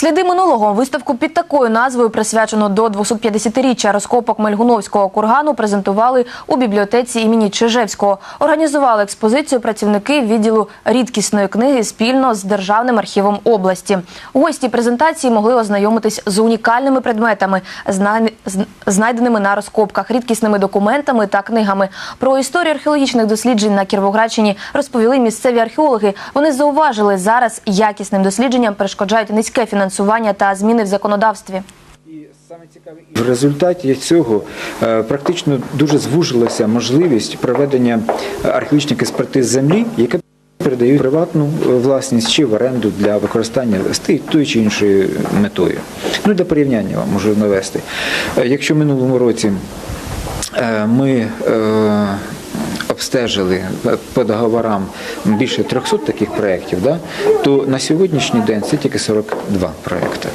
Сліди минулого виставку під такою назвою, присвячену до 250-річчя розкопок Мельгуновського кургану, презентували у бібліотеці імені Чижевського. Організували експозицію працівники відділу рідкісної книги спільно з Державним архівом області. Гості презентації могли ознайомитись з унікальними предметами, знай- знайденими на розкопках, рідкісними документами та книгами. Про історію археологічних досліджень на Кіровоградщині розповіли місцеві археологи. Вони зауважили, зараз якісним дослідженням перешкоджають низьке фінансування та зміни в законодавстві. В результаті цього е, практично дуже звужилася можливість проведення е, археологічних експертиз землі, яка передають приватну е, власність чи в оренду для використання з тою чи іншою метою. Ну для порівняння вам можу навести. Якщо в минулому році ми обстежили по договорам більше 300 таких проєктів, да, то на сьогоднішній день це тільки 42 проєкти.